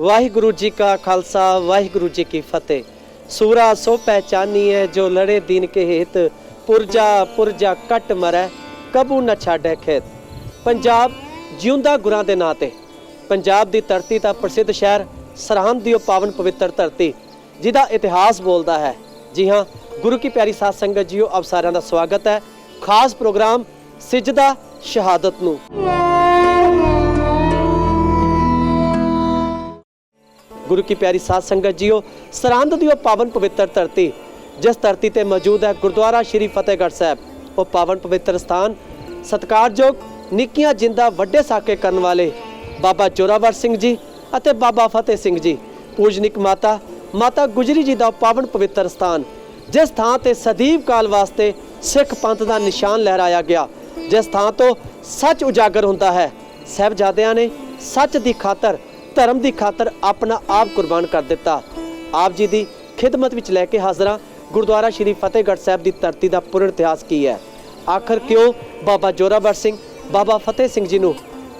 ਵਾਹਿਗੁਰੂ ਜੀ ਕਾ ਖਾਲਸਾ, ਵਾਹਿਗੁਰੂ ਜੀ ਕੀ ਫਤਿਹ। ਸੂਰਾ ਸੋ ਪਹਿਚਾਨੀ ਹੈ ਜੋ ਲੜੇ ਦੀਨ ਕੇ ਹਿਤ, ਪੁਰਜਾ ਪੁਰਜਾ ਕੱਟ ਮਰੈ, ਕਬੂ ਨ ਛਾੜੈ ਖੇਤ। ਪੰਜਾਬ ਜਿਉਂਦਾ ਗੁਰਾਂ ਦੇ ਨਾਂ ਤੇ। ਪੰਜਾਬ ਦੀ ਧਰਤੀ ਦਾ ਪ੍ਰਸਿੱਧ ਸ਼ਹਿਰ ਸਰਹੰਦ ਦੀ ਉਹ ਪਾਵਨ ਪਵਿੱਤਰ ਧਰਤੀ, ਜਿਹਦਾ ਇਤਿਹਾਸ ਬੋਲਦਾ ਹੈ। ਜੀ ਹਾਂ, ਗੁਰੂ ਕੀ ਪਿਆਰੀ ਸਾਧ ਸੰਗਤ ਜੀਓ, ਆਪ ਸਾਰਿਆਂ ਦਾ ਸਵਾਗਤ ਹੈ। ਖਾਸ ਪ੍ਰੋਗਰਾਮ ਸਿਜਦਾ ਸ਼ਹਾਦਤ ਨੂੰ। ਗੁਰੂ ਕੀ ਪਿਆਰੀ ਸਾਧ ਸੰਗਤ ਜੀਓ, ਸਰਹੰਦ ਦੀ ਉਹ ਪਾਵਨ ਪਵਿੱਤਰ ਧਰਤੀ, ਜਿਸ ਧਰਤੀ ਤੇ ਮੌਜੂਦ ਹੈ ਗੁਰਦੁਆਰਾ ਸ਼੍ਰੀ ਫਤਿਹਗੜ੍ਹ ਸਾਹਿਬ, ਉਹ ਪਾਵਨ ਪਵਿੱਤਰ ਸਥਾਨ, ਸਤਕਾਰਯੋਗ ਨਿੱਕੀਆਂ ਜਿੰਦਾ ਵੱਡੇ ਸਾਕੇ ਕਰਨ ਵਾਲੇ ਬਾਬਾ ਜੋਰਾਵਰ ਸਿੰਘ ਜੀ ਅਤੇ ਬਾਬਾ ਫਤਿਹ ਸਿੰਘ ਜੀ, ਪੂਜਨਿਕ ਮਾਤਾ ਮਾਤਾ ਗੁਜਰੀ ਜੀ ਦਾ ਪਾਵਨ ਪਵਿੱਤਰ ਸਥਾਨ, ਜਿਸ ਥਾਂ ਤੇ ਸਦੀਵ ਕਾਲ ਵਾਸਤੇ ਸਿੱਖ ਪੰਥ ਦਾ ਨਿਸ਼ਾਨ ਲਹਿਰਾਇਆ ਗਿਆ, ਜਿਸ ਥਾਂ ਤੋਂ ਸੱਚ ਉਜਾਗਰ ਹੁੰਦਾ ਹੈ, ਸਾਹਿਬਜ਼ਾਦਿਆਂ ਨੇ ਸੱਚ ਦੀ ਖਾਤਰ ਧਰਮ ਦੀ ਖਾਤਰ ਆਪਣਾ ਆਪ ਕੁਰਬਾਨ ਕਰ ਦਿੱਤਾ। ਆਪ ਜੀ ਦੀ ਖਿਦਮਤ ਵਿੱਚ ਲੈ ਕੇ ਹਾਜ਼ਰਾਂ ਗੁਰਦੁਆਰਾ ਸ਼੍ਰੀ ਫਤਿਹਗੜ੍ਹ ਸਾਹਿਬ ਦੀ ਧਰਤੀ ਦਾ ਪੁਰਨ ਇਤਿਹਾਸ ਕੀ ਹੈ? ਆਖਰ ਕਿਉਂ ਬਾਬਾ ਜੋਰਾਵਰ ਸਿੰਘ, ਬਾਬਾ ਫਤਿਹ ਸਿੰਘ ਜੀ ਨੂੰ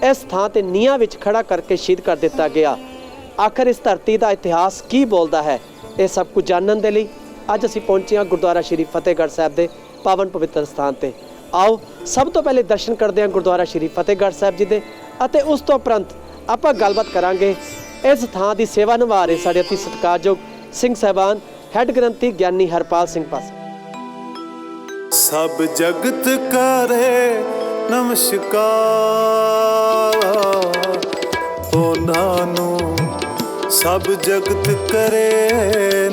ਇਸ ਥਾਂ ਤੇ ਨੀਹਾਂ ਵਿੱਚ ਖੜਾ ਕਰਕੇ ਸ਼ਹੀਦ ਕਰ ਦਿੱਤਾ ਗਿਆ? ਆਖਰ ਇਸ ਧਰਤੀ ਦਾ ਇਤਿਹਾਸ ਕੀ ਬੋਲਦਾ ਹੈ? ਇਹ ਸਭ ਕੁਝ ਜਾਣਨ ਦੇ ਲਈ ਅੱਜ ਅਸੀਂ ਪਹੁੰਚੇ ਹਾਂ ਗੁਰਦੁਆਰਾ ਸ਼੍ਰੀ ਫਤਿਹਗੜ੍ਹ ਸਾਹਿਬ ਦੇ ਪਾਵਨ ਪਵਿੱਤਰ ਸਥਾਨ ਤੇ। ਆਓ, ਸਭ ਤੋਂ ਪਹਿਲੇ ਦਰਸ਼ਨ ਕਰਦੇ ਹਾਂ ਗੁਰਦੁਆਰਾ ਸ਼੍ਰੀ ਫਤਿਹਗੜ੍ਹ ਸਾਹਿਬ ਜੀ ਦੇ ਅਤੇ ਉਸ ਤੋਂ ਉਪਰੰਤ ਆਪਾਂ ਗੱਲਬਾਤ ਕਰਾਂਗੇ। ਇਸ ਥਾਂ ਦੀ ਸੇਵਾ ਨਿਭਾ ਰਹੇ ਸਾਡੇ ਅਤੀ ਸਤਿਕਾਰਯੋਗ ਸਿੰਘ ਸਾਹਿਬਾਨ, ਹੈੱਡ ਗ੍ਰੰਥੀ ਗਿਆਨੀ ਹਰਪਾਲ ਸਿੰਘ ਪਾਸ। ਸਭ ਜਗਤ ਕਰੇ ਨਮਸਕਾਰ। ਉਹਨਾਂ ਨੂੰ ਸਭ ਜਗਤ ਕਰੇ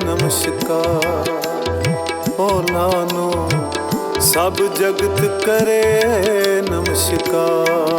ਨਮਸਕਾਰ। ਉਹਨਾਂ ਨੂੰ ਸਭ ਜਗਤ ਕਰੇ ਨਮਸਕਾਰ।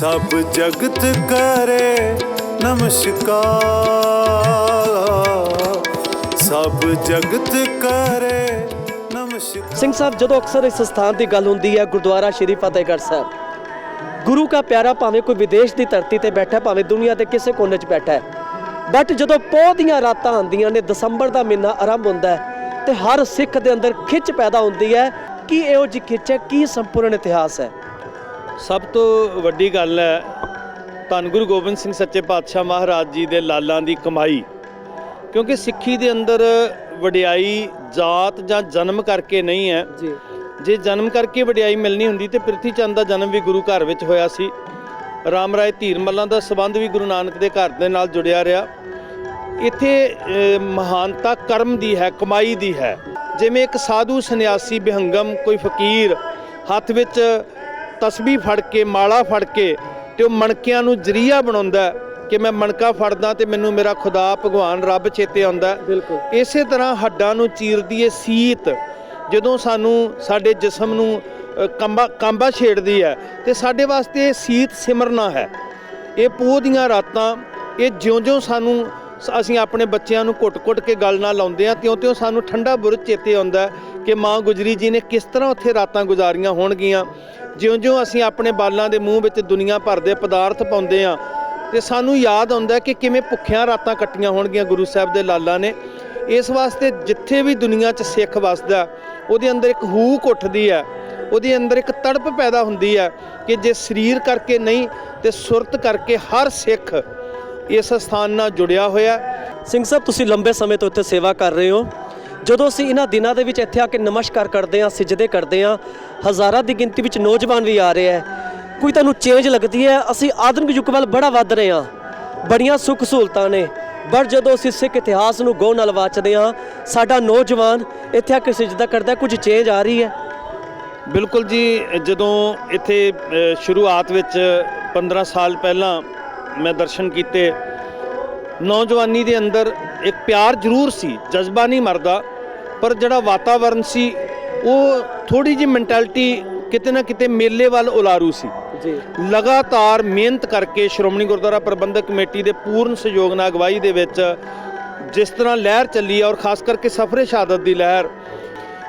ਸਭ ਜਗਤ ਕਰੇ ਨਮਸਕਾਰ। ਸਭ ਜਗਤ ਕਰੇ ਨਮਸਕਾਰ। ਸਿੰਘ ਸਾਹਿਬ, ਜਦੋਂ ਅਕਸਰ ਇਸ ਸਥਾਨ ਦੀ ਗੱਲ ਹੁੰਦੀ ਹੈ, ਗੁਰਦੁਆਰਾ ਸ਼੍ਰੀ ਫਤਿਹਗੜ੍ਹ ਸਾਹਿਬ, ਗੁਰੂ ਦਾ ਪਿਆਰਾ ਭਾਵੇਂ ਕੋਈ ਵਿਦੇਸ਼ ਦੀ ਧਰਤੀ ਤੇ ਬੈਠਾ ਭਾਵੇਂ ਦੁਨੀਆ ਦੇ ਕਿਸੇ ਕੋਨੇ 'ਚ ਬੈਠਾ ਹੈ ਬਟ ਜਦੋਂ ਪੋਹ ਦੀਆਂ ਰਾਤਾਂ ਆਉਂਦੀਆਂ ਨੇ, ਦਸੰਬਰ ਦਾ ਮਹੀਨਾ ਆਰੰਭ ਹੁੰਦਾ ਹੈ, ਤੇ ਹਰ ਸਿੱਖ ਦੇ ਅੰਦਰ ਖਿੱਚ ਪੈਦਾ ਹੁੰਦੀ ਹੈ, ਕਿ ਇਹੋ ਜਿਹੀ ਖਿੱਚ ਹੈ, ਕੀ ਸੰਪੂਰਨ ਇਤਿਹਾਸ ਹੈ? ਸਭ ਤੋਂ ਵੱਡੀ ਗੱਲ ਹੈ ਧੰਨ ਗੁਰੂ ਗੋਬਿੰਦ ਸਿੰਘ ਸੱਚੇ ਪਾਤਸ਼ਾਹ ਮਹਾਰਾਜ ਜੀ ਦੇ ਲਾਲਾਂ ਦੀ ਕਮਾਈ। ਕਿਉਂਕਿ ਸਿੱਖੀ ਦੇ ਅੰਦਰ ਵਡਿਆਈ ਜਾਤ ਜਾਂ ਜਨਮ ਕਰਕੇ ਨਹੀਂ ਹੈ। ਜੀ। ਜੇ ਜਨਮ ਕਰਕੇ ਵਡਿਆਈ ਮਿਲਣੀ ਹੁੰਦੀ ਤੇ ਪ੍ਰਿਥੀ ਚੰਦ ਦਾ ਜਨਮ ਵੀ ਗੁਰੂ ਘਰ ਵਿੱਚ ਹੋਇਆ ਸੀ। ਰਾਮ ਰਾਏ ਧੀਰਮੱਲਾਂ ਦਾ ਸਬੰਧ ਵੀ ਗੁਰੂ ਨਾਨਕ ਦੇ ਘਰ ਦੇ ਨਾਲ ਜੁੜਿਆ ਰਿਹਾ। ਇੱਥੇ ਮਹਾਨਤਾ ਕਰਮ ਦੀ ਹੈ ਕਮਾਈ ਦੀ ਹੈ। ਜਿਵੇਂ ਇੱਕ ਸਾਧੂ ਸੰਨਿਆਸੀ ਬਿਹੰਗਮ ਕੋਈ ਫਕੀਰ ਹੱਥ ਵਿੱਚ ਤਸਬੀਹ ਫੜ ਕੇ ਮਾਲਾ ਫੜ ਕੇ ਤੇ ਉਹ ਮਣਕਿਆਂ ਨੂੰ ਜਰੀਆ ਬਣਾਉਂਦਾ ਕਿ ਮੈਂ ਮਣਕਾ ਫੜਦਾ ਤੇ ਮੈਨੂੰ ਮੇਰਾ ਖੁਦਾ ਭਗਵਾਨ ਰੱਬ ਚੇਤੇ ਆਉਂਦਾ ਇਸੇ ਤਰ੍ਹਾਂ ਹੱਡਾਂ ਨੂੰ ਚੀਰਦੀ ਏ ਸੀਤ। ਜਦੋਂ ਸਾਨੂੰ ਸਾਡੇ ਜਿਸਮ ਨੂੰ ਕੰਬਾ ਕਾਂਬਾ ਛੇੜਦੀ ਹੈ ਤੇ ਸਾਡੇ ਵਾਸਤੇ ਇਹ ਸੀਤ ਸਿਮਰਨਾ ਹੈ। ਇਹ ਪੋਹ ਦੀਆਂ ਰਾਤਾਂ ਇਹ ਜਿਉਂ-ਜਿਉਂ ਸਾਨੂੰ ਅਸੀਂ ਆਪਣੇ ਬੱਚਿਆਂ ਨੂੰ ਘੁੱਟ-ਘੁੱਟ ਕੇ ਗੱਲ ਨਾਲ ਲਾਉਂਦੇ ਆ ਤਿਉਂ-ਤਿਉਂ ਸਾਨੂੰ ਠੰਡਾ ਬੁਰਜ ਚੇਤੇ ਆਉਂਦਾ ਕਿ ਮਾਂ ਗੁਜਰੀ ਜੀ ਨੇ ਕਿਸ ਤਰ੍ਹਾਂ ਉੱਥੇ ਰਾਤਾਂ ਗੁਜ਼ਾਰੀਆਂ ਹੋਣਗੀਆਂ। ਜਿਉਂ-ਜਿਉਂ ਅਸੀਂ ਆਪਣੇ ਬਾਲਾਂ ਦੇ ਮੂੰਹ ਵਿੱਚ ਦੁਨੀਆ ਭਰ ਦੇ ਪਦਾਰਥ ਪਾਉਂਦੇ ਆ ਤੇ ਸਾਨੂੰ ਯਾਦ ਆਉਂਦਾ ਕਿ ਕਿਵੇਂ ਭੁੱਖਿਆਂ ਰਾਤਾਂ ਕੱਟੀਆਂ ਹੋਣਗੀਆਂ ਗੁਰੂ ਸਾਹਿਬ ਦੇ ਲਾਲਾਂ ਨੇ। ਇਸ ਵਾਸਤੇ ਜਿੱਥੇ ਵੀ ਦੁਨੀਆ 'ਚ ਸਿੱਖ ਵੱਸਦਾ, ਉਹਦੇ ਅੰਦਰ ਇੱਕ ਹੂਕ ਉੱਠਦੀ ਹੈ, ਉਹਦੇ ਅੰਦਰ ਇੱਕ ਤੜਪ ਪੈਦਾ ਹੁੰਦੀ ਹੈ ਕਿ ਜੇ ਸਰੀਰ ਕਰਕੇ ਨਹੀਂ, ਤੇ ਸੁਰਤ ਕਰਕੇ ਹਰ ਸਿੱਖ ਇਸ ਸਥਾਨ ਨਾਲ ਜੁੜਿਆ ਹੋਇਆ। ਸਿੰਘ ਸਾਹਿਬ, ਤੁਸੀਂ ਲੰਬੇ ਸਮੇਂ ਤੋਂ ਇੱਥੇ ਸੇਵਾ ਕਰ ਰਹੇ ਹੋ। ਜਦੋਂ ਅਸੀਂ ਇਹਨਾਂ ਦਿਨਾਂ ਦੇ ਵਿੱਚ ਇੱਥੇ ਆ ਕੇ ਨਮਸਕਾਰ ਕਰਦੇ ਹਾਂ, ਸਿਜਦੇ ਕਰਦੇ ਹਾਂ, ਹਜ਼ਾਰਾਂ ਦੀ ਗਿਣਤੀ ਵਿੱਚ ਨੌਜਵਾਨ ਵੀ ਆ ਰਹੇ ਹੈ। ਕੋਈ ਤੁਹਾਨੂੰ ਚੇਂਜ ਲੱਗਦੀ ਹੈ? ਅਸੀਂ ਆਧੁਨਿਕ ਯੁੱਗ ਵੱਲ ਬੜਾ ਵੱਧ ਰਹੇ ਹਾਂ। ਬੜੀਆਂ ਸੁੱਖ ਸਹੂਲਤਾਂ ਨੇ। ਪਰ ਜਦੋਂ ਅਸੀਂ ਸਿੱਖ ਇਤਿਹਾਸ ਨੂੰ ਗੋ ਨਾਲ ਵਾਚਦੇ ਹਾਂ, ਸਾਡਾ ਨੌਜਵਾਨ ਇੱਥੇ ਆ ਕੇ ਸਿਜਦਾ ਕਰਦਾ ਕੁਝ ਚੇਂਜ ਆ ਰਹੀ ਹੈ। ਬਿਲਕੁਲ ਜੀ, ਜਦੋਂ ਇੱਥੇ ਸ਼ੁਰੂਆਤ ਵਿੱਚ 15 ਸਾਲ ਪਹਿਲਾਂ ਮੈਂ ਦਰਸ਼ਨ ਕੀਤੇ, ਨੌਜਵਾਨੀ ਦੇ ਅੰਦਰ ਇੱਕ ਪਿਆਰ ਜ਼ਰੂਰ ਸੀ ਜਜ਼ਬਾ ਨਹੀਂ ਮਰਦਾ ਪਰ ਜਿਹੜਾ ਵਾਤਾਵਰਣ ਸੀ ਉਹ ਥੋੜੀ ਜਿਹੀ ਮੈਂਟੈਲਿਟੀ ਕਿਤੇ ਨਾ ਕਿਤੇ ਮੇਲੇ ਵੱਲ ਉਲਾਰੂ ਸੀ। ਜੀ। ਲਗਾਤਾਰ ਮਿਹਨਤ ਕਰਕੇ ਸ਼੍ਰੋਮਣੀ ਗੁਰਦੁਆਰਾ ਪ੍ਰਬੰਧਕ ਕਮੇਟੀ ਦੇ ਪੂਰਨ ਸਹਿਯੋਗ ਨਾਲ ਅਗਵਾਈ ਦੇ ਵਿੱਚ ਜਿਸ ਤਰ੍ਹਾਂ ਲਹਿਰ ਚੱਲੀ ਹੈ ਔਰ ਖਾਸ ਕਰਕੇ ਸਫਰੇ ਸ਼ਹਾਦਤ ਦੀ ਲਹਿਰ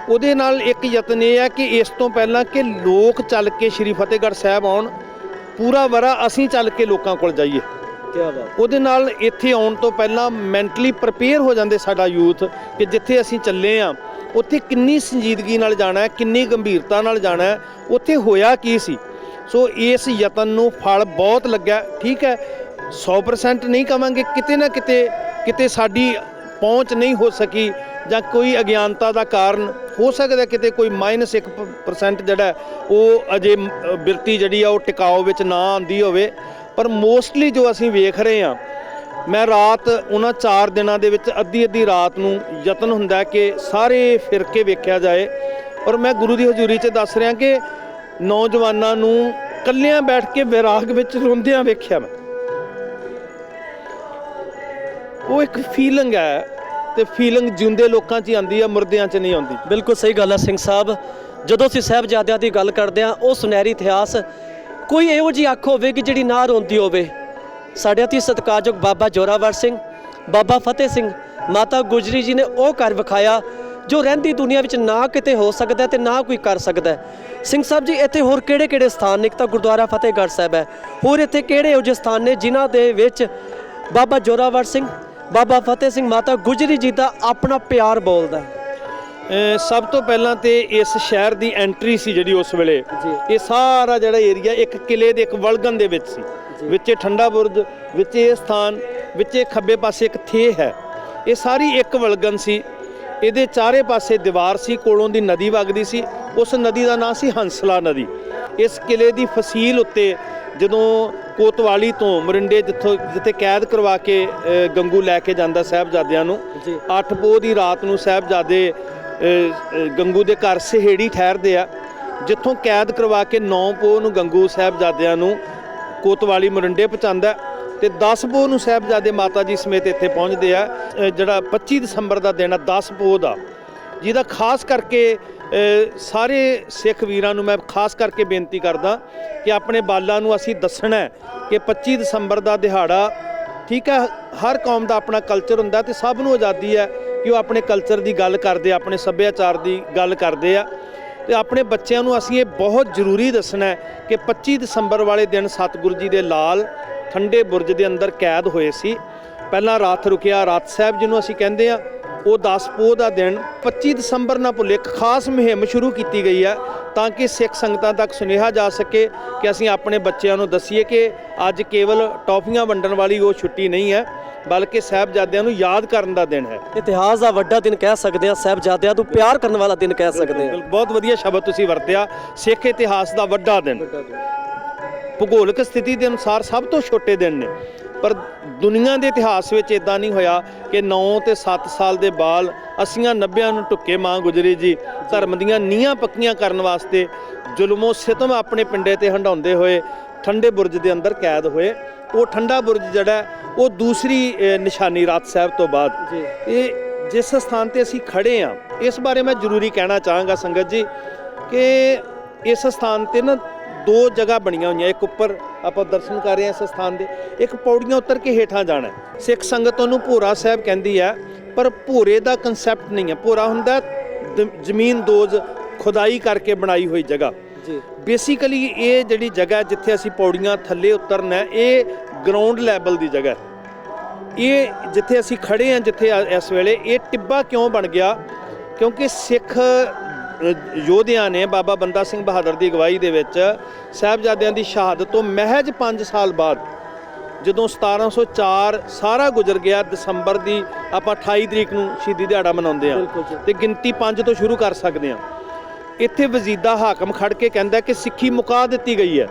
ਉਹਦੇ ਨਾਲ ਇੱਕ ਯਤਨ ਇਹ ਹੈ ਕਿ ਇਸ ਤੋਂ ਪਹਿਲਾਂ ਕਿ ਲੋਕ ਚੱਲ ਕੇ ਸ਼੍ਰੀ ਫਤਿਹਗੜ੍ਹ ਸਾਹਿਬ ਆਉਣ ਪੂਰਾ ਵਰਾ ਅਸੀਂ ਚੱਲ ਕੇ ਲੋਕਾਂ ਕੋਲ ਜਾਈਏ। ਕੀ ਬਾਤ ਉਹਦੇ ਨਾਲ ਇੱਥੇ ਆਉਣ ਤੋਂ ਪਹਿਲਾਂ ਮੈਂਟਲੀ ਪ੍ਰਪੇਅਰ ਹੋ ਜਾਂਦੇ ਸਾਡਾ ਯੂਥ ਕਿ ਜਿੱਥੇ ਅਸੀਂ ਚੱਲੇ ਆ, ਉੱਥੇ ਕਿੰਨੀ ਸੰਜੀਦਗੀ ਨਾਲ ਜਾਣਾ ਹੈ, ਕਿੰਨੀ ਗੰਭੀਰਤਾ ਨਾਲ ਜਾਣਾ ਹੈ, ਉੱਥੇ ਹੋਇਆ ਕੀ ਸੀ? ਸੋ ਇਸ ਯਤਨ ਨੂੰ ਫਲ ਬਹੁਤ ਲੱਗਾ ਠੀਕ ਹੈ। 100% ਨਹੀਂ ਕਵਾਂਗੇ, ਕਿਤੇ ਨਾ ਕਿਤੇ ਕਿਤੇ ਸਾਡੀ ਪਹੁੰਚ ਨਹੀਂ ਹੋ ਸਕੀ ਜਾਂ ਕੋਈ ਅਗਿਆਨਤਾ ਦਾ ਕਾਰਨ ਹੋ ਸਕਦਾ ਕਿਤੇ ਕੋਈ ਮਾਈਨਸ -1% ਜਿਹੜਾ ਉਹ ਅਜੇ ਬਿਰਤੀ ਜਿਹੜੀ ਆ, ਉਹ ਟਿਕਾਓ ਵਿੱਚ ਨਾ ਆਂਦੀ ਹੋਵੇ। ਪਰ ਮੋਸਟਲੀ ਜੋ ਅਸੀਂ ਵੇਖ ਰਹੇ ਹਾਂ, ਮੈਂ ਰਾਤ ਉਹਨਾਂ 4 ਦਿਨਾਂ ਦੇ ਵਿੱਚ ਅੱਧੀ ਅੱਧੀ ਰਾਤ ਨੂੰ ਯਤਨ ਹੁੰਦਾ ਕਿ ਸਾਰੇ ਫਿਰਕੇ ਵੇਖਿਆ ਜਾਏ। ਔਰ ਮੈਂ ਗੁਰੂ ਦੀ ਹਜ਼ੂਰੀ 'ਚ ਦੱਸ ਰਿਹਾ ਕਿ ਨੌਜਵਾਨਾਂ ਨੂੰ ਕੱਲਿਆਂ ਬੈਠ ਕੇ ਵਿਰਾਗ ਵਿੱਚ ਰੋਂਦਿਆਂ ਵੇਖਿਆ ਮੈਂ। ਉਹ ਇੱਕ ਫੀਲਿੰਗ ਹੈ ਤੇ ਫੀਲਿੰਗ ਜਿਉਂਦੇ ਲੋਕਾਂ 'ਚ ਹੀ ਆਉਂਦੀ ਹੈ, ਮੁਰਦਿਆਂ 'ਚ ਨਹੀਂ ਆਉਂਦੀ। ਬਿਲਕੁਲ ਸਹੀ ਗੱਲ ਹੈ ਸਿੰਘ ਸਾਹਿਬ। ਜਦੋਂ ਅਸੀਂ ਸਾਹਿਬਜ਼ਾਦਿਆਂ ਦੀ ਗੱਲ ਕਰਦੇ ਹਾਂ, ਉਹ ਸੁਨਹਿਰੀ ਇਤਿਹਾਸ ਕੋਈ ਇਹੋ ਜਿਹੀ ਅੱਖ ਹੋਵੇ ਕਿ ਜਿਹੜੀ ਨਾ ਰੋਂਦੀ ਹੋਵੇ। ਸਾਡੇ ਅਤੀ ਸਤਿਕਾਰਯੋਗ ਬਾਬਾ ਜੋਰਾਵਰ ਸਿੰਘ, ਬਾਬਾ ਫਤਿਹ ਸਿੰਘ, ਮਾਤਾ ਗੁਜਰੀ ਜੀ ਨੇ ਉਹ ਕਰ ਵਿਖਾਇਆ ਜੋ ਰਹਿੰਦੀ ਦੁਨੀਆ ਵਿੱਚ ਨਾ ਕਿਤੇ ਹੋ ਸਕਦਾ ਤੇ ਨਾ ਕੋਈ ਕਰ ਸਕਦਾ। ਸਿੰਘ ਸਾਹਿਬ ਜੀ, ਇੱਥੇ ਹੋਰ ਕਿਹੜੇ ਕਿਹੜੇ ਸਥਾਨ ਨੇ? ਇੱਕ ਤਾਂ ਗੁਰਦੁਆਰਾ ਫਤਿਹਗੜ੍ਹ ਸਾਹਿਬ ਹੈ। ਹੋਰ ਇੱਥੇ ਕਿਹੜੇ ਇਹੋ ਜਿਹੇ ਸਥਾਨ ਨੇ ਜਿਨ੍ਹਾਂ ਦੇ ਵਿੱਚ ਬਾਬਾ ਜੋਰਾਵਰ ਸਿੰਘ, ਬਾਬਾ ਫਤਿਹ ਸਿੰਘ, ਮਾਤਾ ਗੁਜਰੀ ਜੀ ਦਾ ਆਪਣਾ ਪਿਆਰ ਬੋਲਦਾ ਸਭ ਤੋਂ ਪਹਿਲਾਂ ਤੇ ਇਸ ਸ਼ਹਿਰ ਦੀ ਐਂਟਰੀ ਸੀ ਜਿਹੜੀ ਉਸ ਵੇਲੇ। ਇਹ ਸਾਰਾ ਜਿਹੜਾ ਏਰੀਆ ਇੱਕ ਕਿਲੇ ਦੇ ਇੱਕ ਵਲਗਨ ਦੇ ਵਿੱਚ ਸੀ। ਵਿੱਚੇ ਠੰਡਾ ਬੁਰਜ ਵਿੱਚੇ ਇਹ ਸਥਾਨ ਵਿੱਚੇ ਖੱਬੇ ਪਾਸੇ ਇੱਕ ਥੇ ਹੈ। ਇਹ ਸਾਰੀ ਇੱਕ ਵਲਗਨ ਸੀ। ਇਹਦੇ ਚਾਰੇ ਪਾਸੇ ਦੀਵਾਰ ਸੀ ਕੋਲੋਂ ਦੀ ਨਦੀ ਵਗਦੀ ਸੀ। ਉਸ ਨਦੀ ਦਾ ਨਾਂ ਸੀ ਹੰਸਲਾ ਨਦੀ। ਇਸ ਕਿਲੇ ਦੀ ਫਸੀਲ ਉੱਤੇ ਜਦੋਂ ਕੋਤਵਾਲੀ ਤੋਂ ਮਰਿੰਡੇ ਜਿੱਥੋਂ ਜਿੱਥੇ ਕੈਦ ਕਰਵਾ ਕੇ ਗੰਗੂ ਲੈ ਕੇ ਜਾਂਦਾ ਸਾਹਿਬਜ਼ਾਦਿਆਂ ਨੂੰ। ਅੱਠ ਪੋਹ ਦੀ ਰਾਤ ਨੂੰ ਸਾਹਿਬਜ਼ਾਦੇ ਗੰਗੂ ਦੇ ਘਰ ਸਹੇੜੀ ਠਹਿਰਦੇ ਆ। ਜਿੱਥੋਂ ਕੈਦ ਕਰਵਾ ਕੇ 9 ਪੋਹ ਨੂੰ ਗੰਗੂ ਸਾਹਿਬਜ਼ਾਦਿਆਂ ਨੂੰ ਕੋਤਵਾਲੀ ਮਰਿੰਡੇ ਪਹੁੰਚਾਉਂਦਾ ਤੇ 10 ਪੋਹ ਨੂੰ ਸਾਹਿਬਜ਼ਾਦੇ ਮਾਤਾ ਜੀ ਸਮੇਤ ਇੱਥੇ ਪਹੁੰਚਦੇ ਆ। ਜਿਹੜਾ 25 ਦਸੰਬਰ ਦਾ ਦਿਨ ਆ 10 ਪੋਹ ਦਾ। ਜਿਹਦਾ ਖਾਸ ਕਰਕੇ ਸਾਰੇ ਸਿੱਖ ਵੀਰਾਂ ਨੂੰ ਮੈਂ ਖਾਸ ਕਰਕੇ ਬੇਨਤੀ ਕਰਦਾ ਕਿ ਆਪਣੇ ਬਾਲਾਂ ਨੂੰ ਅਸੀਂ ਦੱਸਣਾ ਕਿ 25 ਦਸੰਬਰ ਦਾ ਦਿਹਾੜਾ ਠੀਕ ਹੈ, ਹਰ ਕੌਮ ਦਾ ਆਪਣਾ ਕਲਚਰ ਹੁੰਦਾ ਤੇ ਸਭ ਨੂੰ ਆਜ਼ਾਦੀ ਹੈ। ਕਿ ਉਹ ਆਪਣੇ ਕਲਚਰ ਦੀ ਗੱਲ ਕਰਦੇ ਆ, ਆਪਣੇ ਸੱਭਿਆਚਾਰ ਦੀ ਗੱਲ ਕਰਦੇ ਆ। ਤੇ ਆਪਣੇ ਬੱਚਿਆਂ ਨੂੰ ਅਸੀਂ ਇਹ ਬਹੁਤ ਜ਼ਰੂਰੀ ਦੱਸਣਾ ਹੈ ਕਿ 25 ਦਸੰਬਰ ਵਾਲੇ ਦਿਨ ਸਤਿਗੁਰੂ ਜੀ ਦੇ ਲਾਲ ਠੰਡੇ ਬੁਰਜ ਦੇ ਅੰਦਰ ਕੈਦ ਹੋਏ ਸੀ। ਪਹਿਲਾਂ ਰਾਤ ਰੁਕਿਆ, ਰਾਤ ਸਾਹਿਬ ਜਿਹਨੂੰ ਅਸੀਂ ਕਹਿੰਦੇ ਆ, ਉਹ 10 ਪੋਹ ਦਾ ਦਿਨ 25 ਦਸੰਬਰ ਨਾਲ ਭੁੱਲੇ, ਇੱਕ ਖਾਸ ਮੁਹਿੰਮ ਸ਼ੁਰੂ ਕੀਤੀ ਗਈ ਹੈ ਤਾਂ ਕਿ ਸਿੱਖ ਸੰਗਤਾਂ ਤੱਕ ਸੁਨੇਹਾ ਜਾ ਸਕੇ ਕਿ ਅਸੀਂ ਆਪਣੇ ਬੱਚਿਆਂ ਨੂੰ ਦਸੀਏ ਕਿ ਅੱਜ ਕੇਵਲ ਟੌਫੀਆਂ ਵੰਡਣ ਵਾਲੀ ਉਹ ਛੁੱਟੀ ਨਹੀਂ ਹੈ। ਬਲਕਿ ਸਾਹਿਬਜ਼ਾਦਿਆਂ ਨੂੰ ਯਾਦ ਕਰਨ ਦਾ ਦਿਨ ਹੈ। ਇਤਿਹਾਸ ਦਾ ਵੱਡਾ ਦਿਨ ਕਹਿ ਸਕਦੇ ਹਾਂ ਸਾਹਿਬਜ਼ਾਦਿਆਂ ਨੂੰ ਪਿਆਰ ਕਰਨ ਵਾਲਾ ਦਿਨ ਕਹਿ ਸਕਦੇ ਹਾਂ। ਬਹੁਤ ਵਧੀਆ ਸ਼ਬਦ ਤੁਸੀਂ ਵਰਤਿਆ ਸਿੱਖ ਇਤਿਹਾਸ ਦਾ ਵੱਡਾ ਦਿਨ। ਭੂਗੋਲਿਕ ਸਥਿਤੀ ਦੇ ਅਨੁਸਾਰ ਸਭ ਤੋਂ ਛੋਟੇ ਦਿਨ ਨੇ। ਪਰ ਦੁਨੀਆ ਦੇ ਇਤਿਹਾਸ ਵਿੱਚ ਇਦਾਂ ਨਹੀਂ ਹੋਇਆ ਕਿ 9 ਤੇ 7 ਸਾਲ ਦੇ ਬਾਲ 80 90 ਨੂੰ ਟੁੱਕੇ ਮਾਂ ਗੁਜਰੀ ਜੀ ਧਰਮ ਦੀਆਂ ਨੀਹਾਂ ਪੱਕੀਆਂ ਕਰਨ ਵਾਸਤੇ ਜ਼ੁਲਮੋ ਸਿਤਮ ਆਪਣੇ ਪਿੰਡੇ ਤੇ ਹੰਡਾਉਂਦੇ ਹੋਏ ਠੰਡੇ ਬੁਰਜ ਦੇ ਅੰਦਰ ਕੈਦ ਹੋਏ। ਉਹ ਠੰਡਾ ਬੁਰਜ ਜਿਹੜਾ ਉਹ ਦੂਸਰੀ ਨਿਸ਼ਾਨੀ ਰਾਤ ਸਾਹਿਬ ਤੋਂ ਬਾਅਦ। ਇਹ ਜਿਸ ਸਥਾਨ ਤੇ ਅਸੀਂ ਖੜੇ ਆ ਇਸ ਬਾਰੇ ਮੈਂ ਜ਼ਰੂਰੀ ਕਹਿਣਾ ਚਾਹਾਂਗਾ ਸੰਗਤ ਜੀ ਕਿ ਇਸ ਸਥਾਨ ਤੇ ਨਾ ਦੋ ਜਗ੍ਹਾ ਬਣੀਆਂ ਹੋਈਆਂ ਇੱਕ ਉੱਪਰ ਆਪਾਂ ਦਰਸ਼ਨ ਕਰ ਰਹੇ ਹਾਂ ਇਸ ਸਥਾਨ ਦੇ ਇੱਕ ਪੌੜੀਆਂ ਉਤਰ ਕੇ ਹੇਠਾਂ ਜਾਣਾ। ਸਿੱਖ ਸੰਗਤ ਉਹਨੂੰ ਭੋਰਾ ਸਾਹਿਬ ਕਹਿੰਦੀ ਹੈ ਪਰ ਭੋਰੇ ਦਾ ਕਨਸੈਪਟ ਨਹੀਂ ਹੈ ਭੋਰਾ ਹੁੰਦਾ ਜ਼ਮੀਨ ਦੋਜ਼ ਖੁਦਾਈ ਕਰਕੇ ਬਣਾਈ ਹੋਈ ਜਗ੍ਹਾ ਜੀ। ਬੇਸਿਕਲੀ ਇਹ ਜਿਹੜੀ ਜਗ੍ਹਾ ਜਿੱਥੇ ਅਸੀਂ ਪੌੜੀਆਂ ਥੱਲੇ ਉਤਰਨਾ ਇਹ ਗਰਾਊਂਡ ਲੈਵਲ ਦੀ ਜਗ੍ਹਾ ਹੈ। ਇਹ ਜਿੱਥੇ ਅਸੀਂ ਖੜੇ ਹਾਂ ਜਿੱਥੇ ਇਸ ਵੇਲੇ ਇਹ ਟਿੱਬਾ ਕਿਉਂ ਬਣ ਗਿਆ? ਕਿਉਂਕਿ ਸਿੱਖ ਯੋਧਿਆਂ ਨੇ ਬਾਬਾ ਬੰਦਾ ਸਿੰਘ ਬਹਾਦਰ ਦੀ ਅਗਵਾਈ ਦੇ ਵਿੱਚ ਸਾਹਿਬਜ਼ਾਦਿਆਂ ਦੀ ਸ਼ਹਾਦਤ ਤੋਂ ਮਹਿਜ 5 ਸਾਲ ਬਾਅਦ ਜਦੋਂ 1704 ਸਾਰਾ ਗੁਜ਼ਰ ਗਿਆ ਦਸੰਬਰ ਦੀ ਆਪਾਂ 28 ਤਰੀਕ ਨੂੰ ਸ਼ਹੀਦੀ ਦਿਹਾੜਾ ਮਨਾਉਂਦੇ। ਆ ਤੇ ਗਿਣਤੀ 5 ਤੋਂ ਸ਼ੁਰੂ ਕਰ ਸਕਦੇ ਆ ਇੱਥੇ ਵਜ਼ੀਦਾ ਹਾਕਮ ਖੜ ਕੇ ਕਹਿੰਦਾ ਕਿ ਸਿੱਖੀ ਮੁਕਾ ਦਿੱਤੀ ਗਈ ਹੈ।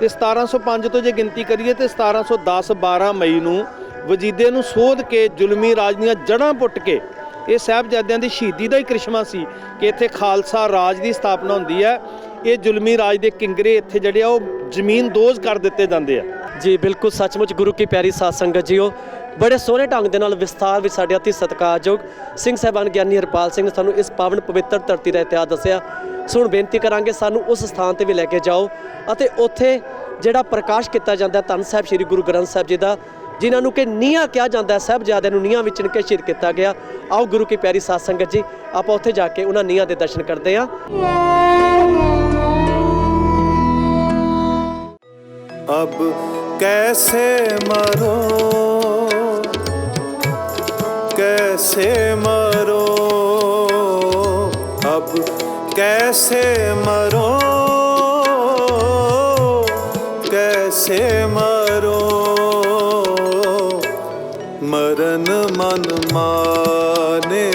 ਤੇ 1705 ਤੋਂ ਜੇ ਗਿਣਤੀ ਕਰੀਏ ਤੇ 1710 12 ਮਈ ਨੂੰ ਵਜੀਦੇ ਨੂੰ ਸੋਧ ਕੇ ਜ਼ੁਲਮੀ ਰਾਜ ਦੀਆਂ ਜੜ੍ਹਾਂ ਪੁੱਟ ਕੇ ਇਹ ਸਾਹਿਬਜ਼ਾਦਿਆਂ ਦੀ ਸ਼ਹੀਦੀ ਦਾ ਹੀ ਕ੍ਰਿਸ਼ਮਾ ਸੀ ਕਿ ਇੱਥੇ ਖਾਲਸਾ ਰਾਜ ਦੀ ਸਥਾਪਨਾ ਹੁੰਦੀ ਹੈ। ਇਹ ਜ਼ੁਲਮੀ ਰਾਜ ਦੇ ਕਿੰਗਰੇ ਇੱਥੇ ਜਿਹੜੇ ਆ ਉਹ ਜ਼ਮੀਨ ਦੋਜ਼ ਕਰ ਦਿੱਤੇ ਜਾਂਦੇ ਆ। ਜੀ, ਬਿਲਕੁਲ ਸੱਚਮੁੱਚ ਗੁਰੂ ਕੀ ਪਿਆਰੀ ਸਾਧ ਸੰਗਤ ਜੀਓ ਬੜੇ ਸੋਹਣੇ ਢੰਗ ਦੇ ਨਾਲ ਵਿਸਥਾਰ ਵਿੱਚ ਸਾਡੇ ਅਤੀ ਸਤਿਕਾਰਯੋਗ ਸਿੰਘ ਸਹਿਬਾਨ ਗਿਆਨੀ ਹਰਪਾਲ ਸਿੰਘ ਨੇ ਸਾਨੂੰ ਇਸ ਪਾਵਨ ਪਵਿੱਤਰ ਧਰਤੀ ਦਾ ਇਤਿਹਾਸ ਦੱਸਿਆ। ਸੋ ਹੁਣ ਬੇਨਤੀ ਕਰਾਂਗੇ ਸਾਨੂੰ ਉਸ ਸਥਾਨ ਤੇ ਵੀ ਲੈ ਕੇ ਜਾਓ ਅਤੇ ਉੱਥੇ ਜਿਹੜਾ ਪ੍ਰਕਾਸ਼ ਕੀਤਾ ਜਾਂਦਾ ਧੰਨ ਸਾਹਿਬ ਸ੍ਰੀ ਗੁਰੂ ਗ੍ਰੰਥ ਸਾਹਿਬ ਜੀ ਦਾ, ਜਿਨ੍ਹਾਂ ਨੂੰ ਕਿ ਨੀਹਾਂ ਕਿਹਾ ਜਾਂਦਾ ਸਹਿਬਜ਼ਾਦਿਆਂ ਨੂੰ ਨੀਹਾਂ ਵਿੱਚ ਨਿਕੇਸ਼ਿਤ ਕੀਤਾ ਗਿਆ। ਆਓ ਗੁਰੂ ਕੀ ਪਿਆਰੀ ਸਾਧ ਸੰਗਤ ਜੀ, ਆਪਾਂ ਉੱਥੇ ਜਾ ਕੇ ਉਹਨਾਂ ਨੀਹਾਂ ਦੇ ਦਰਸ਼ਨ ਕਰਦੇ ਆਂ ਅਬ ਕੈਸੇ ਮਰੋ? कैसे मरो अब कैसे मरो कैसे मरो मरन मन माने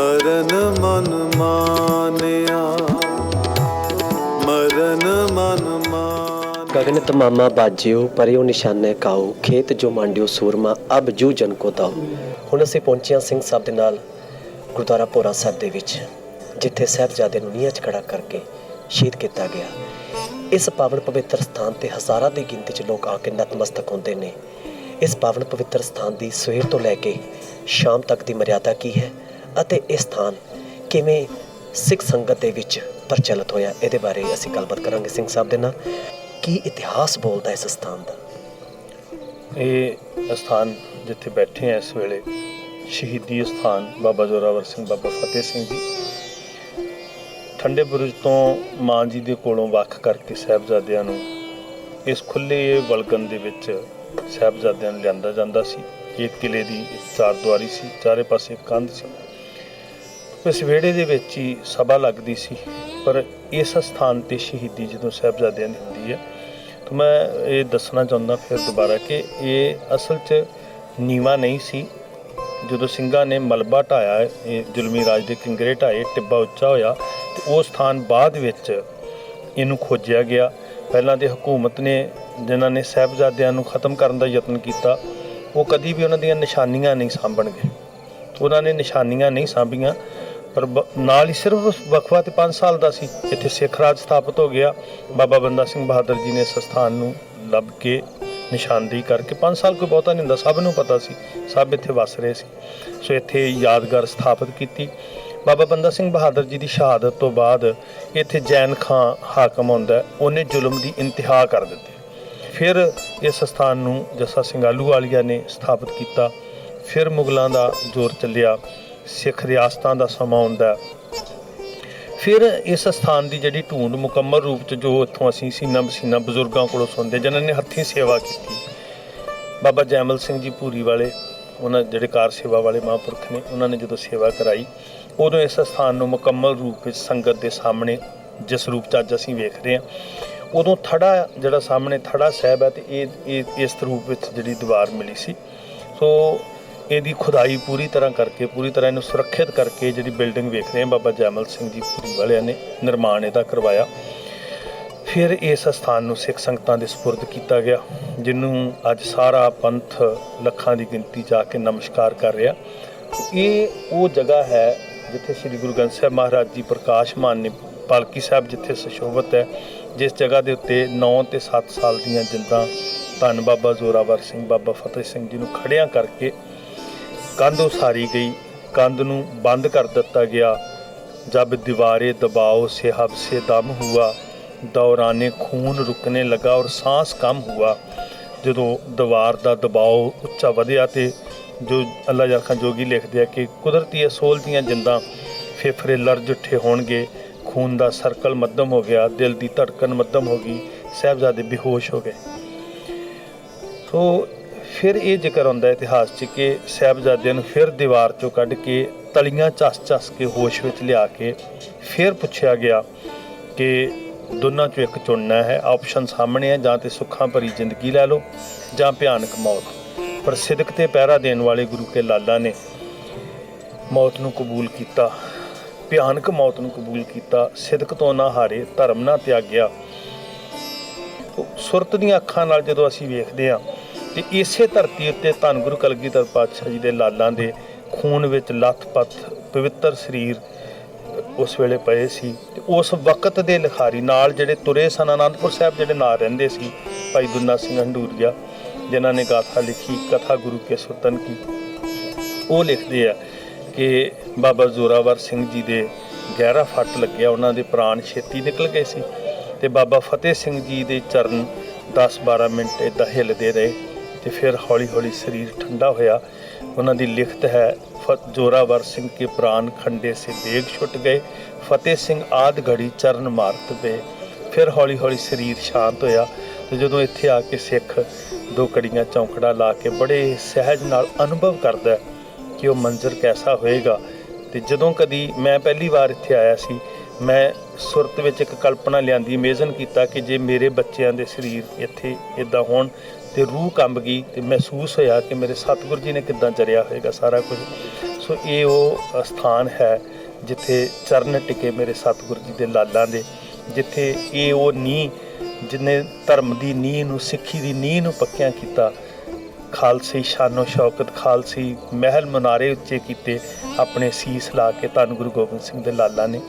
मरन मन माने मरन मन ਗਗਨ ਤਮਾਮਾ ਬਾਜਿਓ ਪਰਿਓ ਨਿਸ਼ਾਨੇ ਕਾਓ, ਖੇਤ ਜੋ ਮੰਡਿਓ ਸੂਰਮਾ, ਅਬ ਜੂ ਜਨ ਕੋ ਤਾਓ। ਹੁਣ ਅਸੀਂ ਪਹੁੰਚੇ ਹਾਂ ਸਿੰਘ ਸਾਹਿਬ ਦੇ ਨਾਲ, ਗੁਰਦੁਆਰਾ ਭੋਰਾ ਸਾਹਿਬ ਦੇ ਵਿੱਚ, ਜਿੱਥੇ ਸਹਿਬਜ਼ਾਦੇ ਨੂੰ ਨੀਹਾਂ 'ਚ ਖੜਾ ਕਰਕੇ ਸ਼ਹੀਦ ਕੀਤਾ ਗਿਆ। ਇਸ ਪਾਵਨ ਪਵਿੱਤਰ ਸਥਾਨ ਤੇ ਹਜ਼ਾਰਾਂ ਦੀ ਗਿਣਤੀ 'ਚ ਲੋਕ ਆ ਕੇ ਨਤਮਸਤਕ ਹੁੰਦੇ ਨੇ। ਇਸ ਪਾਵਨ ਪਵਿੱਤਰ ਸਥਾਨ ਦੀ ਸਵੇਰ ਤੋਂ ਲੈ ਕੇ ਸ਼ਾਮ ਤੱਕ ਦੀ ਮਰਿਆਦਾ ਕੀ ਹੈ ਅਤੇ ਇਹ ਸਥਾਨ ਕਿਵੇਂ ਸਿੱਖ ਸੰਗਤ ਦੇ ਵਿੱਚ ਪ੍ਰਚਲਿਤ ਹੋਇਆ, ਇਹਦੇ ਬਾਰੇ ਅਸੀਂ ਗੱਲਬਾਤ ਕਰਾਂਗੇ। ਸਿੰਘ ਸਾਹਿਬ ਦੇ ਨਾਲ ਕੀ ਇਤਿਹਾਸ ਬੋਲਦਾ ਇਸ ਸਥਾਨ ਦਾ? ਇਹ ਸਥਾਨ ਜਿੱਥੇ ਬੈਠੇ ਆ ਇਸ ਵੇਲੇ, ਸ਼ਹੀਦੀ ਸਥਾਨ ਬਾਬਾ ਜ਼ੋਰਾਵਰ ਸਿੰਘ, ਬਾਬਾ ਫਤਿਹ ਸਿੰਘ ਜੀ। ਠੰਡੇ ਬੁਰਜ ਤੋਂ ਮਾਂ ਜੀ ਦੇ ਕੋਲੋਂ ਵੱਖ ਕਰਕੇ ਸਾਹਿਬਜ਼ਾਦਿਆਂ ਨੂੰ ਇਸ ਖੁੱਲੇ ਵਲਗਨ ਦੇ ਵਿੱਚ ਸਾਹਿਬਜ਼ਾਦਿਆਂ ਨੂੰ ਲਿਆਂਦਾ ਜਾਂਦਾ ਸੀ। ਇਹ ਕਿਲੇ ਦੀ ਇੱਕ ਚਾਰ ਦੁਆਰੀ ਸੀ, ਚਾਰੇ ਪਾਸੇ ਕੰਧ ਸੀ। ਇਸ ਵਿਹੜੇ ਦੇ ਵਿੱਚ ਹੀ ਸਭਾ ਲੱਗਦੀ ਸੀ, ਪਰ ਇਸ ਸਥਾਨ ਤੇ ਸ਼ਹੀਦੀ ਜਦੋਂ ਸਾਹਿਬਜ਼ਾਦਿਆਂ ਦੀ ਤਾਂ ਮੈਂ ਇਹ ਦੱਸਣਾ ਚਾਹੁੰਦਾ ਫਿਰ ਦੁਬਾਰਾ ਕਿ ਇਹ ਅਸਲ 'ਚ ਨੀਵਾ ਨਹੀਂ ਸੀ ਜਦੋਂ ਸਿੰਘਾਂ ਨੇ ਮਲਬਾ ਢਾਇਆ ਇਹ ਜ਼ੁਲਮੀ ਰਾਜ ਦੇ ਕਿੰਗਰੇ ਢਾਏ ਟਿੱਬਾ ਉੱਚਾ ਹੋਇਆ ਤੇ ਉਹ ਸਥਾਨ ਬਾਅਦ ਵਿੱਚ ਇਹਨੂੰ ਖੋਜਿਆ ਗਿਆ ਪਹਿਲਾਂ ਤੇ ਹਕੂਮਤ ਨੇ ਜਿਨ੍ਹਾਂ ਨੇ ਸਾਹਿਬਜ਼ਾਦਿਆਂ ਨੂੰ ਖਤਮ ਕਰਨ ਦਾ ਯਤਨ ਕੀਤਾ ਉਹ ਕਦੀ ਵੀ ਉਹਨਾਂ ਦੀਆਂ ਨਿਸ਼ਾਨੀਆਂ ਨਹੀਂ ਸਾਂਭਣਗੇ ਉਹਨਾਂ ਨੇ ਨਿਸ਼ਾਨੀਆਂ ਨਹੀਂ ਸਾਂਭੀਆਂ ਪਰ ਬ- ਨਾਲ ਹੀ ਸਿਰਫ ਵਕਫਾ ਤੇ 5 ਸਾਲ ਦਾ ਸੀ ਇੱਥੇ ਸਿੱਖ ਰਾਜ ਸਥਾਪਿਤ ਹੋ ਗਿਆ। ਬਾਬਾ ਬੰਦਾ ਸਿੰਘ ਬਹਾਦਰ ਜੀ ਨੇ ਇਸ ਸਥਾਨ ਨੂੰ ਲੱਭ ਕੇ ਨਿਸ਼ਾਨਦੇਹੀ ਕਰਕੇ 5 ਸਾਲ ਕੋਈ ਬਹੁਤਾ ਨਹੀਂ ਹੁੰਦਾ, ਸਭ ਨੂੰ ਪਤਾ ਸੀ, ਸਭ ਇੱਥੇ ਵਸ ਰਹੇ ਸੀ। ਸੋ ਇੱਥੇ ਯਾਦਗਾਰ ਸਥਾਪਿਤ ਕੀਤੀ। ਬਾਬਾ ਬੰਦਾ ਸਿੰਘ ਬਹਾਦਰ ਜੀ ਦੀ ਸ਼ਹਾਦਤ ਤੋਂ ਬਾਅਦ ਇੱਥੇ ਜੈਨ ਖਾਂ ਹਾਕਮ ਹੁੰਦਾ, ਉਹਨੇ ਜ਼ੁਲਮ ਦੀ ਇੰਤਹਾ ਕਰ ਦਿੱਤੀ। ਫਿਰ ਇਸ ਸਥਾਨ ਨੂੰ ਜੱਸਾ ਸਿੰਘਾਲੂ ਵਾਲੀਆ ਨੇ ਸਥਾਪਿਤ ਕੀਤਾ। ਫਿਰ ਮੁਗਲਾਂ ਦਾ ਜ਼ੋਰ ਚੱਲਿਆ। ਸਿੱਖ ਰਿਆਸਤਾਂ ਦਾ ਸਮਾਂ ਆਉਂਦਾ ਫਿਰ ਇਸ ਸਥਾਨ ਦੀ ਜਿਹੜੀ ਢੂੰਡ ਮੁਕੰਮਲ ਰੂਪ ਚ ਜੋ ਇੱਥੋਂ ਅਸੀਂ ਸੀਨਾ ਬਸੀਨਾ ਬਜ਼ੁਰਗਾਂ ਕੋਲੋਂ ਸੁਣਦੇ, ਜਿਨ੍ਹਾਂ ਨੇ ਹੱਥੀਂ ਸੇਵਾ ਕੀਤੀ। ਬਾਬਾ ਜੈਮਲ ਸਿੰਘ ਜੀ ਭੂਰੀ ਵਾਲੇ, ਉਹਨਾਂ ਜਿਹੜੇ ਕਾਰ ਸੇਵਾ ਵਾਲੇ ਮਹਾਂਪੁਰਖ ਨੇ, ਉਹਨਾਂ ਨੇ ਜਦੋਂ ਸੇਵਾ ਕਰਾਈ, ਉਦੋਂ ਇਸ ਸਥਾਨ ਨੂੰ ਮੁਕੰਮਲ ਰੂਪ ਵਿੱਚ ਸੰਗਤ ਦੇ ਸਾਹਮਣੇ ਜਿਸ ਰੂਪ ਚ ਅੱਜ ਅਸੀਂ ਵੇਖ ਰਹੇ ਹਾਂ, ਉਦੋਂ ਥੜਾ ਜਿਹੜਾ ਸਾਹਮਣੇ ਥੜਾ ਸਾਹਿਬ ਹੈ ਤੇ ਇਹ ਇਹ ਇਸ ਰੂਪ ਵਿੱਚ ਜਿਹੜੀ ਦੀਵਾਰ ਮਿਲੀ ਸੀ। ਸੋ ਇਹਦੀ ਖੁਦਾਈ ਪੂਰੀ ਤਰ੍ਹਾਂ ਕਰਕੇ, ਪੂਰੀ ਤਰ੍ਹਾਂ ਇਹਨੂੰ ਸੁਰੱਖਿਅਤ ਕਰਕੇ ਜਿਹੜੀ ਬਿਲਡਿੰਗ ਵੇਖ ਰਹੇ ਹਾਂ, ਬਾਬਾ ਜੈਮਲ ਸਿੰਘ ਜੀ ਪੁਰੀ ਵਾਲਿਆਂ ਨੇ ਨਿਰਮਾਣ ਇਹਦਾ ਕਰਵਾਇਆ। ਫਿਰ ਇਸ ਸਥਾਨ ਨੂੰ ਸਿੱਖ ਸੰਗਤਾਂ ਦੇ ਸਪੁਰਦ ਕੀਤਾ ਗਿਆ ਜਿਹਨੂੰ ਅੱਜ ਸਾਰਾ ਪੰਥ ਲੱਖਾਂ ਦੀ ਗਿਣਤੀ ਜਾ ਕੇ ਨਮਸਕਾਰ ਕਰ ਰਿਹਾ। ਇਹ ਉਹ ਜਗ੍ਹਾ ਹੈ ਜਿੱਥੇ ਸ੍ਰੀ ਗੁਰੂ ਗ੍ਰੰਥ ਸਾਹਿਬ ਮਹਾਰਾਜ ਜੀ ਪ੍ਰਕਾਸ਼ਮਾਨ ਨੇ ਪਾਲਕੀ ਸਾਹਿਬ ਜਿੱਥੇ ਸੁਸ਼ੋਭਿਤ ਹੈ, ਜਿਸ ਜਗ੍ਹਾ ਦੇ ਉੱਤੇ 9 ਤੇ 7 ਸਾਲ ਦੀਆਂ ਜਿੰਦਾਂ ਧੰਨ ਬਾਬਾ ਜ਼ੋਰਾਵਰ ਸਿੰਘ, ਬਾਬਾ ਫਤਿਹ ਸਿੰਘ ਜੀ ਨੂੰ ਖੜਿਆਂ ਕਰਕੇ ਕੰਧ ਉਸਾਰੀ ਗਈ। ਕੰਧ ਨੂੰ ਬੰਦ ਕਰ ਦਿੱਤਾ ਗਿਆ। ਜਬ ਦੀਵਾਰੇ ਦਬਾਓ ਸੇ ਹਬ ਸੇ ਦਮ ਹੁਆ। ਦੌਰਾਨੇ ਖੂਨ ਰੁਕਨੇ ਲਗਾ ਔਰ ਸਾਹ ਕਮ ਹੁਆ। ਜਦੋਂ ਦੀਵਾਰ ਦਾ ਦਬਾਅ ਉੱਚਾ ਵਧਿਆ ਤੇ ਜੋ ਅੱਲਾ ਜਰਖਾਂ ਜੋਗੀ ਲਿਖਦੇ ਆ ਕਿ ਕੁਦਰਤੀ ਅਸੂਲ ਦੀਆਂ ਜਿੰਦਾਂ ਫੇਫਰੇ ਲਰਜ ਉੱਠੇ ਹੋਣਗੇ। ਖੂਨ ਦਾ ਸਰਕਲ ਮੱਧਮ ਹੋ ਗਿਆ, ਦਿਲ ਦੀ ਧੜਕਨ ਮੱਧਮ ਹੋ ਗਈ। ਸਹਿਬਜ਼ਾਦੇ ਬੇਹੋਸ਼ ਹੋ ਗਏ। ਸੋ ਫਿਰ ਇਹ ਜ਼ਿਕਰ ਹੁੰਦਾ ਇਤਿਹਾਸ 'ਚ ਕਿ ਸਾਹਿਬਜ਼ਾਦਿਆਂ ਨੂੰ ਫਿਰ ਦੀਵਾਰ 'ਚੋਂ ਕੱਢ ਕੇ ਤਲੀਆਂ ਚਸ-ਚਸ ਕੇ ਹੋਸ਼ ਵਿੱਚ ਲਿਆ ਕੇ ਫਿਰ ਪੁੱਛਿਆ ਗਿਆ ਕਿ ਦੋਨਾਂ 'ਚੋਂ ਇੱਕ ਚੁਣਨਾ ਹੈ। ਆਪਸ਼ਨ ਸਾਹਮਣੇ ਹੈ, ਜਾਂ ਤੇ ਸੁੱਖਾਂ ਭਰੀ ਜ਼ਿੰਦਗੀ ਲੈ ਲਓ, ਜਾਂ ਭਿਆਨਕ ਮੌਤ। ਪਰ ਸਿਦਕ ਤੇ ਪਹਿਰਾ ਦੇਣ ਵਾਲੇ ਗੁਰੂ ਕੇ ਲਾਲਾ ਨੇ ਮੌਤ ਨੂੰ ਕਬੂਲ ਕੀਤਾ। ਭਿਆਨਕ ਮੌਤ ਨੂੰ ਕਬੂਲ ਕੀਤਾ। ਸਿਦਕ ਤੋਂ ਨਾ ਹਾਰੇ, ਧਰਮ ਨਾ ਤਿਆਗਿਆ। ਸੁਰਤ ਦੀਆਂ ਅੱਖਾਂ ਨਾਲ ਜਦੋਂ ਅਸੀਂ ਵੇਖਦੇ ਹਾਂ ਤੇ ਇਸੇ ਧਰਤੀ ਉੱਤੇ ਧੰਨ ਗੁਰੂ ਕਲਗੀਧਰ ਪਾਤਸ਼ਾਹ ਜੀ ਦੇ ਲਾਲਾਂ ਦੇ ਖੂਨ ਵਿੱਚ ਲੱਥ-ਪੱਥ ਪਵਿੱਤਰ ਸਰੀਰ ਉਸ ਵੇਲੇ ਪਏ ਸੀ ਤੇ ਉਸ ਵਕਤ ਦੇ ਲਿਖਾਰੀ ਨਾਲ ਜਿਹੜੇ ਤੁਰੇ ਸਨ ਆਨੰਦਪੁਰ ਸਾਹਿਬ ਜਿਹੜੇ ਨਾਲ ਰਹਿੰਦੇ ਸੀ, ਭਾਈ ਦੁੰਨਾ ਸਿੰਘ ਹੰਡੂਰੀਆ, ਜਿਨ੍ਹਾਂ ਨੇ ਗਾਥਾ ਲਿਖੀ, ਕਥਾ ਗੁਰੂ ਕੇ ਸੁਤਨ ਕੀ। ਉਹ ਲਿਖਦੇ ਆ ਕਿ ਬਾਬਾ ਜ਼ੋਰਾਵਰ ਸਿੰਘ ਜੀ ਦੇ ਗਹਿਰਾ ਫੱਟ ਲੱਗਿਆ, ਉਹਨਾਂ ਦੇ ਪ੍ਰਾਣ ਛੇਤੀ ਨਿਕਲ ਗਏ ਸੀ ਤੇ ਬਾਬਾ ਫਤਿਹ ਸਿੰਘ ਜੀ ਦੇ ਚਰਨ 10-12 ਮਿੰਟ ਇਦਾਂ ਹਿੱਲਦੇ ਰਹੇ। ਤੇ ਫਿਰ ਹੌਲੀ-ਹੌਲੀ ਸਰੀਰ ਠੰਡਾ ਹੋਇਆ। ਉਹਨਾਂ ਦੀ ਲਿਖਤ ਹੈ ਫ- ਜੋਰਾਵਰ ਸਿੰਘ ਕੇ ਪ੍ਰਾਨ ਖੰਡੇ ਸੇ ਦੇਗ ਛੁੱਟ ਗਏ, ਫਤਿਹ ਸਿੰਘ ਆਦ ਘੜੀ ਚਰਨ ਮਾਰਤ ਪਏ। ਫਿਰ ਹੌਲੀ-ਹੌਲੀ ਸਰੀਰ ਸ਼ਾਂਤ ਹੋਇਆ ਤੇ ਜਦੋਂ ਇੱਥੇ ਆ ਕੇ ਸਿੱਖ ਦੋ ਕੜੀਆਂ ਚੌਂਕੜਾ ਲਾ ਕੇ ਬੜੇ ਸਹਿਜ ਨਾਲ ਅਨੁਭਵ ਕਰਦਾ ਕਿ ਉਹ ਮੰਜ਼ਰ ਕੈਸਾ ਹੋਏਗਾ। ਤੇ ਜਦੋਂ ਕਦੀ ਮੈਂ ਪਹਿਲੀ ਵਾਰ ਇੱਥੇ ਆਇਆ ਸੀ, ਮੈਂ ਸੁਰਤ ਵਿੱਚ ਇੱਕ ਕਲਪਨਾ ਲਿਆਂਦੀ ਇਮੇਜਨ ਕੀਤਾ ਕਿ ਜੇ ਮੇਰੇ ਬੱਚਿਆਂ ਦੇ ਸਰੀਰ ਇੱਥੇ ਇਦਾਂ ਹੋਣ ਤੇ ਰੂਹ ਕੰਬ ਗਈ ਤੇ ਮਹਿਸੂਸ ਹੋਇਆ ਕਿ ਮੇਰੇ ਸਤਿਗੁਰੂ ਜੀ ਨੇ ਕਿੱਦਾਂ ਚਰਿਆ ਹੋਏਗਾ ਸਾਰਾ ਕੁਝ। ਸੋ ਇਹ ਉਹ ਸਥਾਨ ਹੈ ਜਿੱਥੇ ਚਰਨ ਟਿਕੇ ਮੇਰੇ ਸਤਿਗੁਰੂ ਜੀ ਦੇ ਲਾਲਾਂ ਦੇ, ਜਿੱਥੇ ਇਹ ਉਹ ਨੀ ਜਿਨੇ ਧਰਮ ਦੀ ਨੀਂਹ ਨੂੰ, ਸਿੱਖੀ ਦੀ ਨੀਂਹ ਨੂੰ ਪੱਕਿਆ ਕੀਤਾ, ਖਾਲਸੀ ਸ਼ਾਨੋ ਸ਼ੌਕਤ, ਖਾਲਸੀ ਮਹਿਲ ਮਨਾਰੇ ਉੱਚੇ ਕੀਤੇ ਆਪਣੇ ਸੀਸ ਲਾ ਕੇ ਧੰਨ ਗੁਰੂ ਗੋਬਿੰਦ ਸਿੰਘ ਦੇ ਲਾਲਾਂ ਨੇ,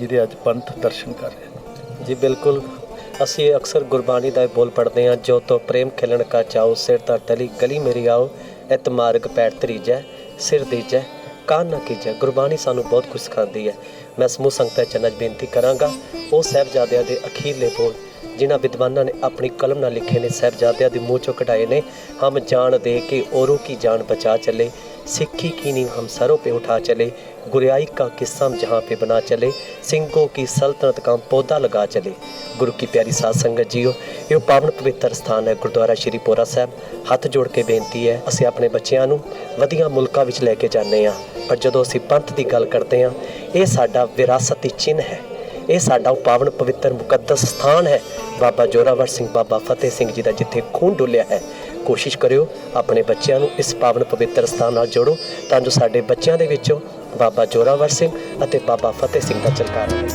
ਜਿਹਦੇ ਅੱਜ ਪੰਥ ਦਰਸ਼ਨ ਕਰ ਰਹੇ ਨੇ। ਜੀ, ਬਿਲਕੁਲ। ਅਸੀਂ ਅਕਸਰ ਗੁਰਬਾਣੀ ਦਾ ਇਹ ਬੋਲ ਪੜ੍ਹਦੇ ਹਾਂ, ਜੋ ਤੋ ਪ੍ਰੇਮ ਖਿਲਣ ਕਾ ਚਾਓ ਸਿਰ ਧਰ ਤਲੀ ਗਲੀ ਮੇਰੀ ਆਓ ਇਤ ਮਾਰਗ ਪੈਰ ਤਰੀਜੈ ਸਿਰ ਦੀਜੈ ਕਾਨ ਨਾ ਕੀਜੈ। ਗੁਰਬਾਣੀ ਸਾਨੂੰ ਬਹੁਤ ਕੁਝ ਸਿਖਾਉਂਦੀ ਹੈ। ਮੈਂ ਸਮੂਹ ਸੰਗਤਾਂ ਚ ਬੇਨਤੀ ਕਰਾਂਗਾ, ਉਹ ਸਾਹਿਬਜ਼ਾਦਿਆਂ ਦੇ ਅਖੀਰਲੇ ਬੋਲ ਜਿਨ੍ਹਾਂ ਵਿਦਵਾਨਾਂ ਨੇ ਆਪਣੀ ਕਲਮ ਨਾਲ ਲਿਖੇ ਨੇ ਸਾਹਿਬਜ਼ਾਦਿਆਂ ਦੇ ਮੂੰਹ ਚੋਂ ਕਢਾਏ ਨੇ ਹਮ ਜਾਨ ਦੇ ਕੇ ਔਰੋਂ ਕੀ ਜਾਨ ਬਚਾ ਚਲੇ सिक्की की नींव हम सरों पे उठा चले गुरियाई का किस्सा हम जहाँ पे बना चले सिंहों की सल्तनत का हम पौधा लगा चले ਗੁਰੂ ਕੀ ਪਿਆਰੀ ਸਾਧ ਸੰਗਤ ਜੀਓ ਇਹ ਪਾਵਨ ਪਵਿੱਤਰ ਸਥਾਨ ਹੈ ਗੁਰਦੁਆਰਾ ਸ਼੍ਰੀ ਪੋਰਾ ਸਾਹਿਬ ਹੱਥ ਜੋੜ ਕੇ ਬੇਨਤੀ ਹੈ ਅਸੀਂ ਆਪਣੇ ਬੱਚਿਆਂ ਨੂੰ ਵਧੀਆ ਮੁਲਕਾਂ ਵਿੱਚ ਲੈ ਕੇ ਜਾਂਦੇ ਹਾਂ ਪਰ ਜਦੋਂ ਅਸੀਂ ਪੰਥ ਦੀ ਗੱਲ ਕਰਦੇ ਹਾਂ ਇਹ ਸਾਡਾ ਵਿਰਾਸਤੀ ਚਿੰਨ੍ਹ ਹੈ ਇਹ ਸਾਡਾ ਪਾਵਨ ਪਵਿੱਤਰ ਮੁਕੱਦਸ ਸਥਾਨ ਹੈ। ਬਾਬਾ ਜੋਰਾਵਰ ਸਿੰਘ, ਬਾਬਾ ਫਤਿਹ ਸਿੰਘ ਜੀ ਦਾ ਜਿੱਥੇ ਖੂਨ ਡੋਲਿਆ ਹੈ। ਕੋਸ਼ਿਸ਼ ਕਰਿਓ ਆਪਣੇ ਬੱਚਿਆਂ ਨੂੰ ਇਸ ਪਾਵਨ ਪਵਿੱਤਰ ਸਥਾਨ ਨਾਲ ਜੋੜੋ ਤਾਂ ਜੋ ਸਾਡੇ ਬੱਚਿਆਂ ਦੇ ਵਿੱਚੋਂ ਬਾਬਾ ਜੋਰਾਵਰ ਸਿੰਘ ਅਤੇ ਬਾਬਾ ਫਤਿਹ ਸਿੰਘ ਦਾ ਚਲਕਾਰ ਰਹੇ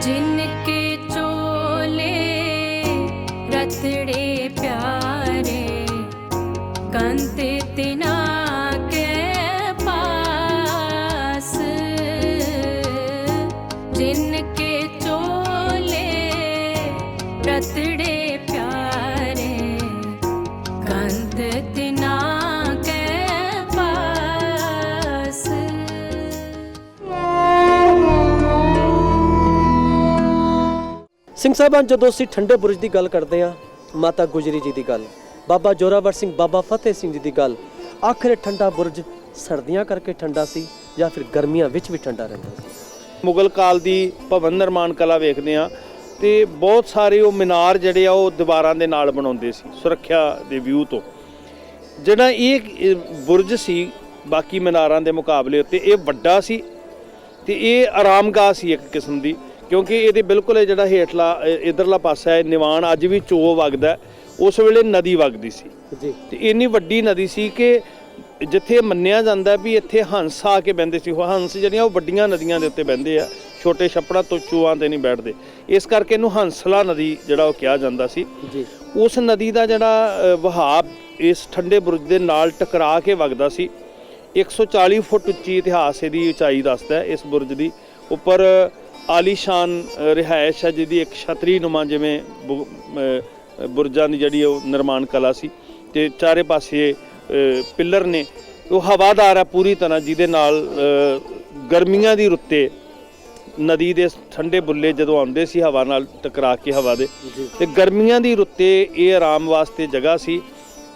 ਜਿਨ ਕੇ ਚੋਲੇ ਰਤੜੇ ਪਿਆਰੇ ਕੰਤੇ ਤੇ ਸਾਹਿਬਾਨ, ਜਦੋਂ ਅਸੀਂ ਠੰਡੇ ਬੁਰਜ ਦੀ ਗੱਲ ਕਰਦੇ ਹਾਂ, ਮਾਤਾ ਗੁਜਰੀ ਜੀ ਦੀ ਗੱਲ, ਬਾਬਾ ਜੋਰਾਵਰ ਸਿੰਘ, ਬਾਬਾ ਫਤਿਹ ਸਿੰਘ ਜੀ ਦੀ ਗੱਲ, ਆਖਰ ਠੰਡਾ ਬੁਰਜ ਸਰਦੀਆਂ ਕਰਕੇ ਠੰਡਾ ਸੀ ਜਾਂ ਫਿਰ ਗਰਮੀਆਂ ਵਿੱਚ ਵੀ ਠੰਡਾ ਰਹਿੰਦਾ ਸੀ? ਮੁਗਲ ਕਾਲ ਦੀ ਭਵਨ ਨਿਰਮਾਣ ਕਲਾ ਵੇਖਦੇ ਆ ਤੇ ਬਹੁਤ ਸਾਰੇ ਉਹ ਮੀਨਾਰ ਜਿਹੜੇ ਆ, ਉਹ ਦੀਵਾਰਾਂ ਦੇ ਨਾਲ ਬਣਾਉਂਦੇ ਸੀ, ਸੁਰੱਖਿਆ ਦੇ ਵਿਊ ਤੋਂ। ਜਿਹੜਾ ਇਹ ਬੁਰਜ ਸੀ, ਬਾਕੀ ਮੀਨਾਰਾਂ ਦੇ ਮੁਕਾਬਲੇ ਉੱਤੇ, ਇਹ ਵੱਡਾ ਸੀ ਤੇ ਇਹ ਆਰਾਮਗਾਹ ਸੀ ਇੱਕ ਕਿਸਮ ਦੀ। ਕਿਉਂਕਿ ਇਹਦੇ ਬਿਲਕੁਲ ਜਿਹੜਾ ਹੇਠਲਾ ਇਧਰਲਾ ਪਾਸਾ ਹੈ ਨਿਵਾਨ ਅੱਜ ਵੀ ਚੋ ਵਗਦਾ। ਉਸ ਵੇਲੇ ਨਦੀ ਵਗਦੀ ਸੀ। ਜੀ। ਤੇ ਇੰਨੀ ਵੱਡੀ ਨਦੀ ਸੀ ਕਿ ਜਿੱਥੇ ਮੰਨਿਆ ਜਾਂਦਾ ਵੀ ਇੱਥੇ ਹੰਸ ਆ ਕੇ ਬਹਿੰਦੇ ਸੀ। ਉਹ ਹੰਸ ਜਿਹੜੀਆਂ ਉਹ ਵੱਡੀਆਂ ਨਦੀਆਂ ਦੇ ਉੱਤੇ ਬਹਿੰਦੇ ਆ ਛੋਟੇ ਛੱਪੜਾਂ ਤੋਂ ਚੂਆਂ ਤੇ ਨਹੀਂ ਬੈਠਦੇ। ਇਸ ਕਰਕੇ ਇਹਨੂੰ ਹੰਸਲਾ ਨਦੀ ਜਿਹੜਾ ਉਹ ਕਿਹਾ ਜਾਂਦਾ ਸੀ। ਜੀ। ਉਸ ਨਦੀ ਦਾ ਜਿਹੜਾ ਵਹਾਅ ਇਸ ਠੰਡੇ ਬੁਰਜ ਦੇ ਨਾਲ ਟਕਰਾ ਕੇ ਵਗਦਾ ਸੀ। 140 ਫੁੱਟ ਉੱਚੀ ਇਤਿਹਾਸ ਇਹਦੀ ਉਚਾਈ ਦੱਸਦਾ ਇਸ ਬੁਰਜ ਦੀ। ਉੱਪਰ ਆਲੀਸ਼ਾਨ ਰਿਹਾਇਸ਼ ਹੈ ਜਿਹਦੀ ਇੱਕ ਛਤਰੀ ਨੁਮਾ ਜਿਵੇਂ ਬੁਰਜਾਂ ਦੀ ਜਿਹੜੀ ਉਹ ਨਿਰਮਾਣ ਕਲਾ ਸੀ ਤੇ ਚਾਰੇ ਪਾਸੇ ਪਿੱਲਰ ਨੇ। ਉਹ ਹਵਾਦਾਰ ਹੈ ਪੂਰੀ ਤਰ੍ਹਾਂ ਜਿਹਦੇ ਨਾਲ ਗਰਮੀਆਂ ਦੀ ਰੁੱਤੇ ਨਦੀ ਦੇ ਠੰਡੇ ਬੁੱਲੇ ਜਦੋਂ ਆਉਂਦੇ ਸੀ ਹਵਾ ਨਾਲ ਟਕਰਾ ਕੇ ਹਵਾ ਦੇ ਤੇ ਗਰਮੀਆਂ ਦੀ ਰੁੱਤੇ ਇਹ ਆਰਾਮ ਵਾਸਤੇ ਜਗ੍ਹਾ ਸੀ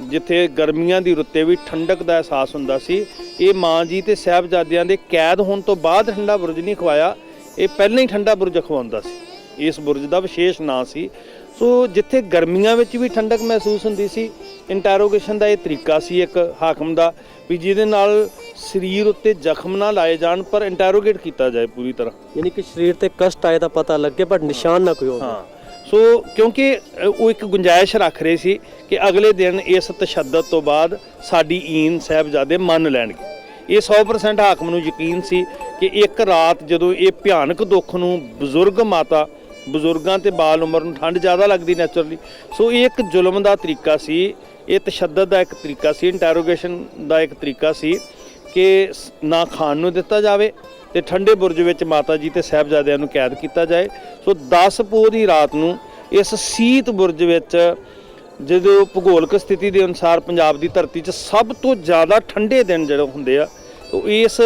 ਜਿੱਥੇ ਗਰਮੀਆਂ ਦੀ ਰੁੱਤੇ ਵੀ ਠੰਡਕ ਦਾ ਅਹਿਸਾਸ ਹੁੰਦਾ ਸੀ। ਇਹ ਮਾਂ ਜੀ ਤੇ ਸਾਹਿਬਜ਼ਾਦਿਆਂ ਦੇ ਕੈਦ ਹੋਣ ਤੋਂ ਬਾਅਦ ਠੰਡਾ ਬੁਰਜ ਨਹੀਂ ਖਵਾਇਆ ਇਹ ਪਹਿਲਾਂ ਹੀ ਠੰਡਾ ਬੁਰਜ ਖਵਾਉਂਦਾ ਸੀ। ਇਸ ਬੁਰਜ ਦਾ ਵਿਸ਼ੇਸ਼ ਨਾਂ ਸੀ। ਸੋ ਜਿੱਥੇ ਗਰਮੀਆਂ ਵਿੱਚ ਵੀ ਠੰਡਕ ਮਹਿਸੂਸ ਹੁੰਦੀ ਸੀ ਇੰਟਰੋਗੇਸ਼ਨ ਦਾ ਇਹ ਤਰੀਕਾ ਸੀ ਇੱਕ ਹਾਕਮ ਦਾ ਵੀ ਜਿਹਦੇ ਨਾਲ ਸਰੀਰ ਉੱਤੇ ਜ਼ਖਮ ਨਾ ਲਾਏ ਜਾਣ ਪਰ ਇੰਟਰੋਗੇਟ ਕੀਤਾ ਜਾਏ ਪੂਰੀ ਤਰ੍ਹਾਂ। ਯਾਨੀ ਕਿ ਸਰੀਰ ਤੇ ਕਸ਼ਟ ਆਏ ਦਾ ਪਤਾ ਲੱਗੇ ਪਰ ਨਿਸ਼ਾਨ ਨਾ ਕੋਈ ਹੋਵੇ। ਹਾਂ। ਸੋ ਕਿਉਂਕਿ ਅ, ਉਹ ਇੱਕ ਗੁੰਜਾਇਸ਼ ਰੱਖ ਰਹੇ ਸੀ ਕਿ ਅਗਲੇ ਦਿਨ ਇਸ ਤਸ਼ੱਦਦ ਤੋਂ ਬਾਅਦ ਸਾਡੀ ਈਨ ਸਾਹਿਬਜ਼ਾਦੇ ਮੰਨ ਲੈਣਗੇ। ਇਹ 100% ਹਾਕਮ ਨੂੰ ਯਕੀਨ ਸੀ ਕਿ ਇੱਕ ਰਾਤ ਜਦੋਂ ਇਹ ਭਿਆਨਕ ਦੁੱਖ ਨੂੰ ਬਜ਼ੁਰਗ ਮਾਤਾ ਬਜ਼ੁਰਗਾਂ ਤੇ ਬਾਲ ਉਮਰ ਨੂੰ ਠੰਡ ਜ਼ਿਆਦਾ ਲੱਗਦੀ ਨੇਚਰਲੀ ਸੋ ਇਹ ਇੱਕ ਜ਼ੁਲਮ ਦਾ ਤਰੀਕਾ ਸੀ, ਇਹ ਤਸ਼ੱਦਦ ਦਾ ਇੱਕ ਤਰੀਕਾ ਸੀ ਇੰਟਰੋਗੇਸ਼ਨ ਦਾ ਇੱਕ ਤਰੀਕਾ ਸੀ ਕਿ ਨਾ ਖਾਣ ਨੂੰ ਦਿੱਤਾ ਜਾਵੇ ਤੇ ਠੰਡੇ ਬੁਰਜ ਵਿੱਚ ਮਾਤਾ ਜੀ ਤੇ ਸਾਹਿਬਜ਼ਾਦਿਆਂ ਨੂੰ ਕੈਦ ਕੀਤਾ ਜਾਏ। ਸੋ 10 ਪੋਹ ਦੀ ਰਾਤ ਨੂੰ ਇਸ ਸੀਤ ਬੁਰਜ ਵਿੱਚ ਜਦੋਂ ਭੂਗੋਲਿਕ ਸਥਿਤੀ ਦੇ ਅਨੁਸਾਰ ਪੰਜਾਬ ਦੀ ਧਰਤੀ 'ਚ ਸਭ ਤੋਂ ਜ਼ਿਆਦਾ ਠੰਡੇ ਦਿਨ ਜਿਹੜੇ ਹੁੰਦੇ ਆ ਇਸ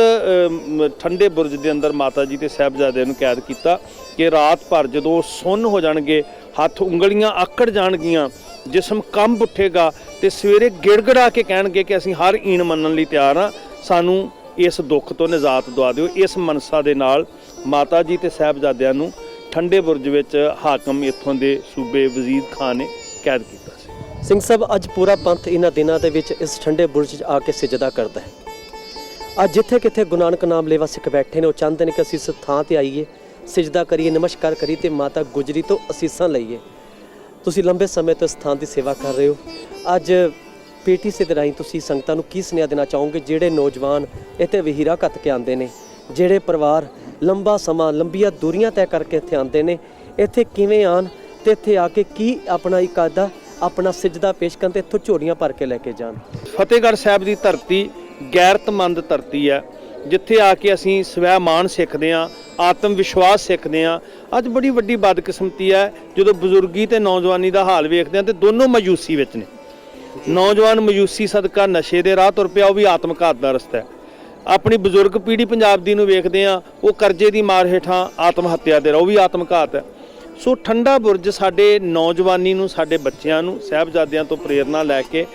ਠੰਡੇ ਬੁਰਜ ਦੇ ਅੰਦਰ ਮਾਤਾ ਜੀ ਤੇ ਸਾਹਿਬਜ਼ਾਦਿਆਂ ਨੂੰ ਕੈਦ ਕੀਤਾ ਕਿ ਰਾਤ ਭਰ ਜਦੋਂ ਉਹ ਸੁੰਨ ਹੋ ਜਾਣਗੇ, ਹੱਥ ਉਂਗਲੀਆਂ ਆਕੜ ਜਾਣਗੀਆਂ, ਜਿਸਮ ਕੰਬ ਉੱਠੇਗਾ ਤੇ ਸਵੇਰੇ ਗਿੜਗੜਾ ਕੇ ਕਹਿਣਗੇ ਕਿ ਅਸੀਂ ਹਰ ਈਨ ਮੰਨਣ ਲਈ ਤਿਆਰ ਹਾਂ, ਸਾਨੂੰ ਇਸ ਦੁੱਖ ਤੋਂ ਨਿਜਾਤ ਦਵਾ ਦਿਓ। ਇਸ ਮਨਸਾ ਦੇ ਨਾਲ ਮਾਤਾ ਜੀ ਤੇ ਸਾਹਿਬਜ਼ਾਦਿਆਂ ਨੂੰ ਠੰਡੇ ਬੁਰਜ ਵਿੱਚ ਹਾਕਮ ਇੱਥੋਂ ਦੇ ਸੂਬੇ ਵਜ਼ੀਰ ਖਾਨ ਨੇ ਕੈਦ ਕੀਤਾ ਸੀ। ਸਿੰਘ ਸਾਹਿਬ, ਅੱਜ ਪੂਰਾ ਪੰਥ ਇਹਨਾਂ ਦਿਨਾਂ ਦੇ ਵਿੱਚ ਇਸ ਠੰਡੇ ਬੁਰਜ 'ਚ ਆ ਕੇ ਸਜਦਾ ਕਰਦਾ ਹੈ। ਅੱਜ ਜਿੱਥੇ ਕਿੱਥੇ ਗੁਰੂ ਨਾਨਕ ਨਾਮ ਲੇਵਾ ਸਿੱਖ ਬੈਠੇ ਨੇ, ਉਹ ਚਾਹੁੰਦੇ ਨੇ ਕਿ ਅਸੀਂ ਇਸ ਥਾਂ ਤੇ ਆਈਏ, ਸਜਦਾ ਕਰੀਏ, ਨਮਸਕਾਰ ਕਰੀਏ ਤੇ ਮਾਤਾ ਗੁਜਰੀ ਤੋਂ ਅਸੀਸਾਂ ਲਈਏ। ਤੁਸੀਂ ਲੰਬੇ ਸਮੇਂ ਤੋਂ ਇਸ ਥਾਂ ਦੀ ਸੇਵਾ ਕਰ ਰਹੇ ਹੋ। ਅੱਜ ਪੀਟੀਸੀ ਦੇ ਰਾਹੀਂ ਤੁਸੀਂ ਸੰਗਤਾਂ ਨੂੰ ਕੀ ਸੁਨੇਹਾ ਦੇਣਾ ਚਾਹੋਗੇ? ਜਿਹੜੇ ਨੌਜਵਾਨ ਇੱਥੇ ਵਹੀਰਾ ਕੱਤ ਕੇ ਆਉਂਦੇ ਨੇ, ਜਿਹੜੇ ਪਰਿਵਾਰ ਲੰਬਾ ਸਮਾਂ, ਲੰਬੀਆਂ ਦੂਰੀਆਂ ਤੈਅ ਕਰਕੇ ਇੱਥੇ ਆਉਂਦੇ ਨੇ, ਇੱਥੇ ਕਿਵੇਂ ਆਣ ਤੇ ਇੱਥੇ ਆ ਕੇ ਕੀ ਆਪਣਾ ਇਕਾਦਾ, ਆਪਣਾ ਸਜਦਾ ਪੇਸ਼ ਕਰਨ ਤੇ ਇੱਥੋਂ ਝੋਲੀਆਂ ਭਰ ਕੇ ਲੈ ਕੇ ਜਾਣ? ਫਤਿਹਗੜ੍ਹ ਸਾਹਿਬ ਦੀ ਧਰਤੀ ਗੈਰਤਮੰਦ ਧਰਤੀ ਹੈ, ਜਿੱਥੇ ਆ ਕੇ ਅਸੀਂ ਸਵੈ ਮਾਣ ਸਿੱਖਦੇ ਹਾਂ ਆਤਮ ਵਿਸ਼ਵਾਸ ਸਿੱਖਦੇ ਹਾਂ। ਅੱਜ ਬੜੀ ਵੱਡੀ ਬਦਕਿਸਮਤੀ ਹੈ, ਜਦੋਂ ਬਜ਼ੁਰਗੀ ਤੇ ਨੌਜਵਾਨੀ ਦਾ ਹਾਲ ਵੇਖਦੇ ਹਾਂ ਤੇ ਦੋਨੋਂ ਮਯੂਸੀ ਵਿੱਚ ਨੇ। ਨੌਜਵਾਨ ਮਯੂਸੀ ਸਦਕਾ ਨਸ਼ੇ ਦੇ ਰਾਹ ਤੁਰ ਪਿਆ, ਉਹ ਵੀ ਆਤਮਘਾਤ ਦਾ ਰਸਤਾ ਹੈ। ਆਪਣੀ ਬਜ਼ੁਰਗ ਪੀੜ੍ਹੀ ਪੰਜਾਬ ਦੀ ਨੂੰ ਵੇਖਦੇ ਹਾਂ, ਉਹ ਕਰਜ਼ੇ ਦੀ ਮਾਰ ਹੇਠਾਂ ਆਤਮ ਹੱਤਿਆ ਦੇ ਰਾਹ, ਉਹ ਵੀ ਆਤਮਘਾਤ ਹੈ। ਸੋ ਠੰਡਾ ਬੁਰਜ ਸਾਡੇ ਨੌਜਵਾਨੀ ਨੂੰ, ਸਾਡੇ ਬੱਚਿਆਂ ਨੂੰ, ਸਾਹਿਬਜ਼ਾਦਿਆਂ ਤੋਂ ਪ੍ਰੇਰਣਾ ਲੈ ਕੇ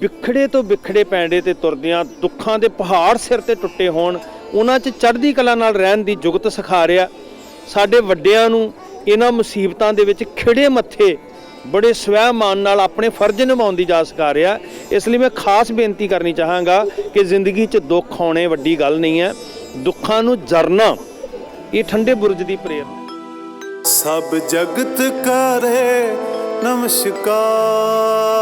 ਵਿਖੜੇ ਤੋਂ ਵਿਖੜੇ ਪੈਂਡੇ ਤੇ ਤੁਰਦਿਆਂ ਦੁੱਖਾਂ ਦੇ ਪਹਾੜ ਸਿਰ ਤੇ ਟੁੱਟੇ ਹੋਣ, ਉਹਨਾਂ 'ਚ ਚੜ੍ਹਦੀ ਕਲਾ ਨਾਲ ਰਹਿਣ ਦੀ ਜੁਗਤ ਸਿਖਾ ਰਿਹਾ। ਸਾਡੇ ਵੱਡਿਆਂ ਨੂੰ ਇਹਨਾਂ ਮੁਸੀਬਤਾਂ ਦੇ ਵਿੱਚ ਖਿੜੇ ਮੱਥੇ, ਬੜੇ ਸਵੈ ਮਾਨ ਨਾਲ ਆਪਣੇ ਫਰਜ਼ ਨਿਭਾਉਣ ਦੀ ਜਾ ਸਿਖਾ ਰਿਹਾ। ਇਸ ਲਈ ਮੈਂ ਖਾਸ ਬੇਨਤੀ ਕਰਨੀ ਚਾਹਾਂਗਾ ਕਿ ਜ਼ਿੰਦਗੀ 'ਚ ਦੁੱਖ ਆਉਣੇ ਵੱਡੀ ਗੱਲ ਨਹੀਂ ਹੈ। ਦੁੱਖਾਂ ਨੂੰ ਜਰਨਾ, ਇਹ ਠੰਡੇ ਬੁਰਜ ਦੀ ਪ੍ਰੇਰਨਾ ਸਭ ਜਗਤ ਕਰੇ ਨਮਸਕਾਰ।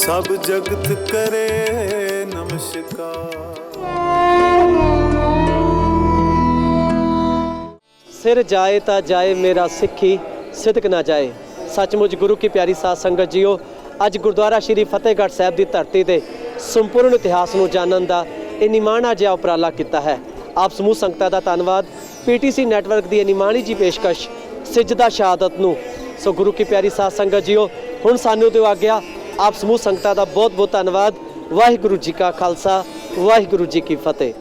ਸਭ ਜਗਤ ਕਰੇ ਨਮਸਕਾਰ। ਸਿਰ ਜਾਏ ਤਾਂ ਜਾਏ ਮੇਰਾ ਸਿੱਖੀ, ਸਿਦਕ ਨਾ ਜਾਏ। ਸੱਚਮੁੱਚ ਗੁਰੂ ਕੀ ਪਿਆਰੀ ਸਾਧ ਸੰਗਤ ਜੀਓ, ਅੱਜ ਗੁਰਦੁਆਰਾ ਸ਼੍ਰੀ ਫਤਿਹਗੜ੍ਹ ਸਾਹਿਬ ਦੀ ਧਰਤੀ ਤੇ ਸੰਪੂਰਨ ਇਤਿਹਾਸ ਨੂੰ ਜਾਣਨ ਦਾ ਇਹ ਨਿਮਾਣਾ ਜਿਹਾ ਉਪਰਾਲਾ ਕੀਤਾ ਹੈ। ਆਪ ਸਮੂਹ ਸੰਗਤਾਂ ਦਾ ਧੰਨਵਾਦ। ਪੀਟੀਸੀ ਨੈਟਵਰਕ ਦੀ ਇਹ ਨਿਮਾਣੀ ਜੀ ਪੇਸ਼ਕਸ਼ ਸਿਜਦਾ ਸ਼ਹਾਦਤ ਨੂੰ। ਸੋ ਗੁਰੂ ਕੀ ਪਿਆਰੀ ਸਾਧ ਸੰਗਤ ਜੀਓ, ਹੁਣ ਸਾਨੂੰ ਦਿਓ ਆਗਿਆ ਆਪ ਸਮੂਹ ਸੰਗਤਾਂ ਦਾ ਬਹੁਤ ਬਹੁਤ ਧੰਨਵਾਦ। ਵਾਹਿਗੁਰੂ ਜੀ ਕਾ ਖਾਲਸਾ, ਵਾਹਿਗੁਰੂ ਜੀ ਕੀ ਫਤਿਹ।